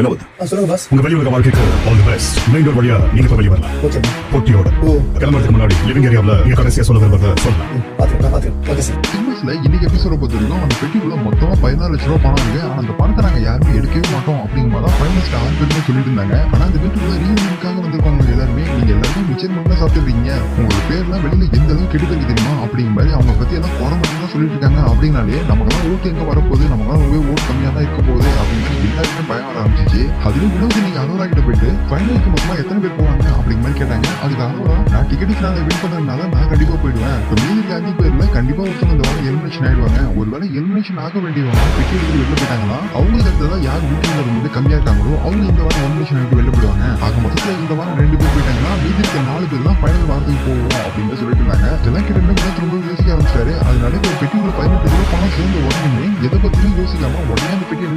வினோத். சொல்லுங்க பாஸ் உங்க வெளியுலக வாழ்க்கைக்கு all the best main door வழியா நீங்க இப்ப வெளிய வரலாம். ஓகே போட்டியோட. ஓ. கிளம்புறதுக்கு முன்னாடி லிவிங் ஏரியாவில் நீங்க கடைசியா சொல்ல விரும்புறத சொல்லலாம். பாத்துக்கிறேன் பாத்துக்கிறேன். ஓகே சார் சினிமாஸ்ல இன்னைக்கு எபிசோட பொறுத்த வரைக்கும் அந்த பெட்டிக்குள்ள மொத்தமா பதினாறு லட்ச ரூபா பணம் இருக்கு. ஆனா அந்த பணத்தை நாங்க யாருமே எடுக்கவே மாட்டோம் அப்படிங்கிற மாதிரி ஃபைனலிஸ்ட் ஆறு பேருமே சொல்லிட்டு இருந்தாங்க ஆனா அந்த வீட்டுக்குள்ள ரீயூனியனுக்காக வந்திருக்கவங்க எல்லாருமே நீங்க எல்லாருமே மிச்சர் மட்டும் சாப்பிட்டுருக்கீங்க. உங்களோட பேர்லாம் வெளியில எந்த அளவுக்கு கெடுதல் தெரியுமா அப்படிங்கிற மாதிரி அவங்க பத்தி எல்லாம் குறை மட்டும் தான் சொல்லிட்டு இருக்காங்க அப்படின்னாலே நமக்கெல்லாம் ஓட்டு எங்க வரப்போகுது? நமக்கெல்லாம் ரொம்பவே ஓட்டு கம்மியா தான் இருக்க போகுது அப்படின்னு எல்லாருக்குமே எல்லாருமே பயம் வர ஆரம்பிச்சிச்சு அதுலயும் வினோத் நீங்க அரோரா கிட்ட போயிட்டு ஃபைனலுக்கு மொத்தமா எத்தனை பேர் போவாங்க அப்படிங்கிற மாதிரி கேட்டாங்க. அதுக்கு அனுரா நான் டிக்கெட்டுக்கு நான் வின் பண்றதுனால நான் கண்டிப்பா போயிடுவேன். இப்போ மீதி இருக்க அஞ்சு பேர்ல கண்டிப்பா ஒருத்தவங்க இந்த வாரம் எலிமினேஷன் ஆயிடுவாங்க. ஒருவேளை எலிமினேஷன் ஆக வேண்டியவங்க டிக்கெட் எடுத்து வெளில போயிட்டாங்களா அவங்களுக்கு அடுத்ததான் யார் வீட்டில் வந்து கம்மியா இருக்காங்களோ அவங்க இந்த வாரம் எலிமினேஷன் ஆகிட்டு வெளில போயிடுவாங்க. ஆக மொத்தத்துல இந்த வாரம் ரெண்டு பேர் போயிட்டாங்கன்னா மீதி இருக்க நாலு பேர் தான் ஃபைனல் வாரத்துக்கு போவோம் அப்படின்னு சொல்லிட்டு இருந்தாங்க. இதெல்லாம் கிட்டத்தட்ட ரொம்ப யோசிக்க ஆரம்பிச்சாரு பதினெட்டு ரூபாய் பணம் சேர்ந்து உடனே எதை பத்தியும் யோசிக்காம உடனே அந்த பெட்டி